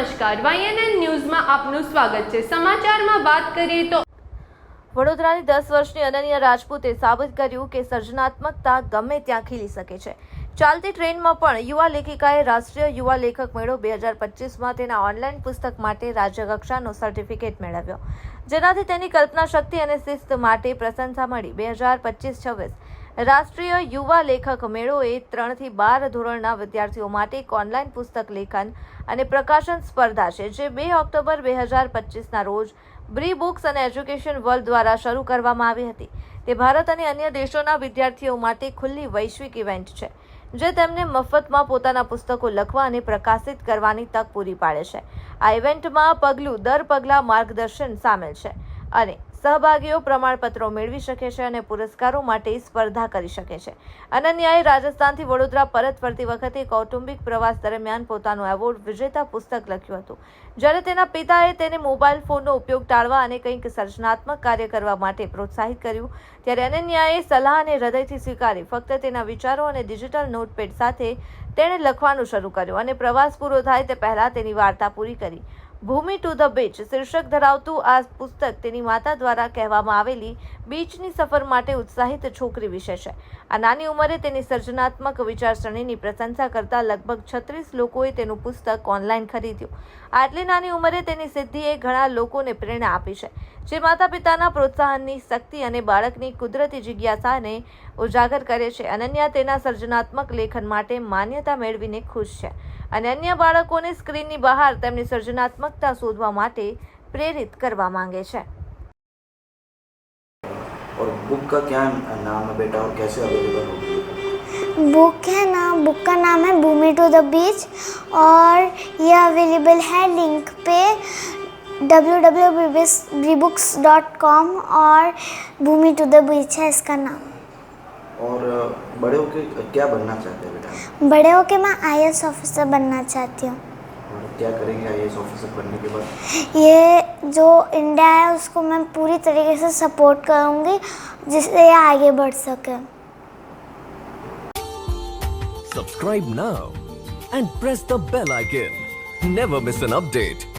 નમસ્કાર. વાયએનએન ન્યૂઝમાં આપનું સ્વાગત છે. સમાચારમાં વાત કરીએ તો વડોદરાની દસ વર્ષની અનન્યા રાજપૂતે સાબિત કર્યું કે સર્જનાત્મકતા ગમે ત્યાં ખીલી શકે છે. ચાલતી ટ્રેનમાં પણ યુવા લેખિકાએ રાષ્ટ્રીય યુવા લેખક મેળો બે હજાર પચીસમાં તેના ઓનલાઈન પુસ્તક માટે રાજ્યકક્ષાનો સર્ટિફિકેટ મેળવ્યો. જેનાથી તેની કલ્પના શક્તિ અને શિસ્ત માટે પ્રશંસા મળી. બે હજાર પચીસ છવ્વીસ રાષ્ટ્રીય યુવા લેખક મેળો એ ત્રણથી બાર ધોરણના વિદ્યાર્થીઓ માટે એક ઓનલાઈન પુસ્તક લેખન અને પ્રકાશન સ્પર્ધા છે, જે બે ઓક્ટોબર બે હજાર પચીસના રોજ બ્રી બુક્સ અને એજ્યુકેશન વર્લ્ડ દ્વારા શરૂ કરવામાં આવી હતી. તે ભારત અને અન્ય દેશોના વિદ્યાર્થીઓ માટે ખુલ્લી વૈશ્વિક ઇવેન્ટ છે, જે તેમને મફતમાં પોતાના પુસ્તકો લખવા અને પ્રકાશિત કરવાની તક પૂરી પાડે છે. આ ઇવેન્ટમાં પગલું દર પગલાં માર્ગદર્શન સામેલ છે અને સહભાગીઓ પ્રમાણપત્રો મેળવી શકે છે અને પુરસ્કારો માટે સ્પર્ધા કરી શકે છે. અનન્યાએ રાજસ્થાનથી વડોદરા પરત ફરતી વખતે કૌટુંબિક પ્રવાસ દરમિયાન પોતાનું એવોર્ડ વિજેતા પુસ્તક લખ્યું હતું. જ્યારે તેના પિતાએ તેને મોબાઈલ ફોનનો ઉપયોગ ટાળવા અને કંઈક સર્જનાત્મક કાર્ય કરવા માટે પ્રોત્સાહિત કર્યું, ત્યારે અનન્યાએ સલાહ અને હૃદયથી સ્વીકારી ફક્ત તેના વિચારો અને ડિજિટલ નોટપેડ સાથે તેણે લખવાનું શરૂ કર્યું અને પ્રવાસ પૂરો થાય તે પહેલાં તેની વાર્તા પૂરી કરી. ભૂમિ ટુ ધ બીચ શીર્ષક ધરાવતું આ પુસ્તક તેની માતા દ્વારા કહેવામાં આવેલી બીચની સફર માટે ઉત્સાહિત છોકરી વિશે છે. આ નાની ઉંમરે તેની સર્જનાત્મક વિચારસરણીની પ્રશંસા કરતા લગભગ છત્રીસ લોકોએ તેનું પુસ્તક ઓનલાઈન ખરીદ્યું. આટલી નાની ઉંમરે તેની સિદ્ધિએ ઘણા લોકોને પ્રેરણા આપી છે, જે માતા પિતાના પ્રોત્સાહનની શક્તિ અને બાળકની કુદરતી જિજ્ઞાસાને ઉજાગર કરે છે. અનન્યા તેના સર્જનાત્મક લેખન માટે માન્યતા મેળવીને ખુશ છે અને અન્ય બાળકોને સ્ક્રીનની બહાર તેમની સર્જનાત્મકતા શોધવા માટે પ્રેરિત કરવા માંગે છે और बुक का क्या नाम है बेटा और कैसे अवेलेबल होगी बुक है ना बुक का नाम है भूमि टू द बीच और ये अवेलेबल है लिंक पे www.bbooks.com और भूमि टू द बीच है इसका नाम और बड़े होके क्या बनना चाहते हैं बेटा बड़े होके मैं आई ऑफिसर बनना चाहती हूँ और क्या करेंगे आई ऑफिसर बनने के बाद? ये जो इंडिया है उसको मैं पूरी तरीके से सपोर्ट करूँगी जिससे ये आगे बढ़ सके। Subscribe now and press the bell icon never miss an update.